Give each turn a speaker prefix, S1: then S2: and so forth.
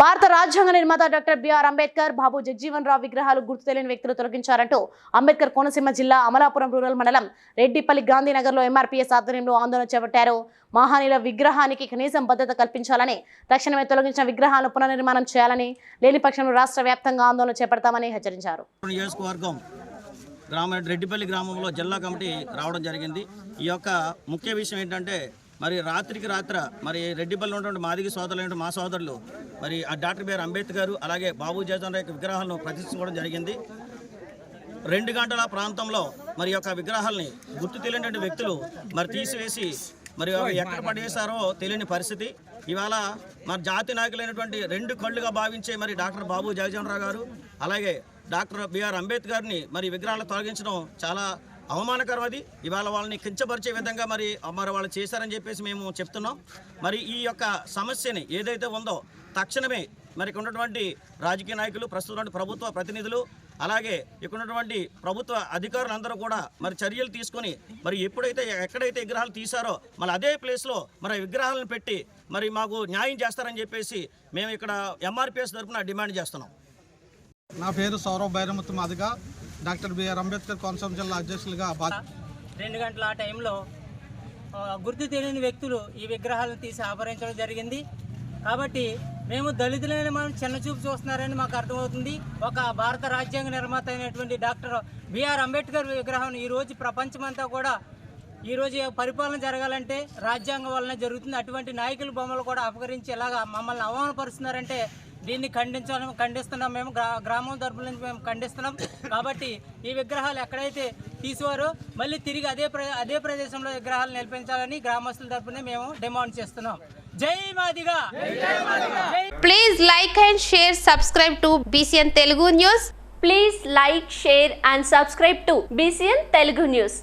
S1: భారత రాజ్యాంగ నిర్మాత doctor B R Ambedkar Babu Jagjivan Rao విగ్రహాలు గుర్తు తెలియని వ్యక్తులు తొలగించారంటూ అంబేద్కర్ కోనసీమ జిల్లా అమలాపురం రూరల్ మండలం రెడ్డిపల్లి గాంధీనగర్లో ఎంఆర్పీఎస్ ఆధ్వర్యంలో ఆందోళన చేపట్టారు. మహానీయుల విగ్రహానికి కనీసం భద్రత కల్పించాలని తక్షణమే తొలగించిన విగ్రహాలను పునర్నిర్మాణం చేయాలని లేని పక్షంలో రాష్ట్ర వ్యాప్తంగా ఆందోళన చేపడతామని హెచ్చరించారు.
S2: గ్రామ రెడ్డిపల్లి గ్రామంలో జిల్లా కమిటీ రావడం జరిగింది. ఈ యొక్క ముఖ్య విషయం ఏంటంటే మరి రాత్రికి రాత్ర మరి రెడ్డిపల్లి ఉన్నటువంటి మాదిగి సోదరులు మా సోదరులు మరి ఆ డాక్టర్ బిఆర్ అంబేద్కర్ అలాగే బాబు జయచంద్ర యొక్క విగ్రహాలను ప్రతిష్ఠించుకోవడం జరిగింది. రెండు గంటల ప్రాంతంలో మరి యొక్క విగ్రహాలని గుర్తు తెలియనటువంటి వ్యక్తులు మరి తీసివేసి మరి ఎక్కడ పడేశారో తెలియని పరిస్థితి. ఇవాళ మరి జాతి నాయకులైనటువంటి రెండు కళ్ళుగా భావించే మరి డాక్టర్ బాబు జగజీవనరావు గారు అలాగే డాక్టర్ బిఆర్ అంబేద్కర్ని మరి విగ్రహాలు తొలగించడం చాలా అవమానకరం అది ఇవాళ వాళ్ళని కించపరిచే విధంగా మరి మరి వాళ్ళు చేశారని చెప్పేసి మేము చెప్తున్నాం. మరి ఈ యొక్క సమస్యని ఏదైతే ఉందో తక్షణమే మరి ఇక్కడ ఉన్నటువంటి రాజకీయ నాయకులు ప్రస్తుతం ప్రభుత్వ ప్రతినిధులు అలాగే ఇక్కడ ఉన్నటువంటి ప్రభుత్వ అధికారులందరూ కూడా మరి చర్యలు తీసుకొని మరి ఎప్పుడైతే ఎక్కడైతే విగ్రహాలు తీశారో మళ్ళీ అదే ప్లేస్లో మరి విగ్రహాలను పెట్టి మరి మాకు న్యాయం చేస్తారని చెప్పేసి మేము ఇక్కడ ఎంఆర్పిఎస్ తరఫున డిమాండ్ చేస్తున్నాం.
S3: నా పేరు సౌరవ్ బైరమతి మాదిగా. డాక్టర్ బిఆర్ అంబేద్కర్ కోనసీమ జిల్లా అధ్యక్షులుగా
S4: రెండు గంటల ఆ టైంలో గుర్తు తెలియని వ్యక్తులు ఈ విగ్రహాలను తీసి ఆపరించడం జరిగింది. కాబట్టి మేము దళితులైన మనం చిన్నచూపు చూస్తున్నారని మాకు అర్థమవుతుంది. ఒక భారత రాజ్యాంగ నిర్మాత అయినటువంటి డాక్టర్ బిఆర్ అంబేద్కర్ విగ్రహం ఈరోజు ప్రపంచమంతా కూడా ఈరోజు పరిపాలన జరగాలంటే రాజ్యాంగం వలన జరుగుతుంది. అటువంటి నాయకుల బొమ్మలు కూడా అపకరించి ఇలాగా మమ్మల్ని అవమానపరుస్తున్నారంటే దీన్ని ఖండించాలని ఖండిస్తున్నాం మేము. గ్రామం తరపున నుంచి మేము ఖండిస్తున్నాం. కాబట్టి ఈ విగ్రహాలు ఎక్కడైతే తీసేవారో మళ్ళీ తిరిగి అదే ప్ర అదే ప్రదేశంలో విగ్రహాలు నిలిపించాలని గ్రామస్తుల తరపున మేము డిమాండ్ చేస్తున్నాం. Jai Madiga!
S5: Please like and share subscribe to BCN Telugu news
S6: please like share and subscribe to BCN Telugu news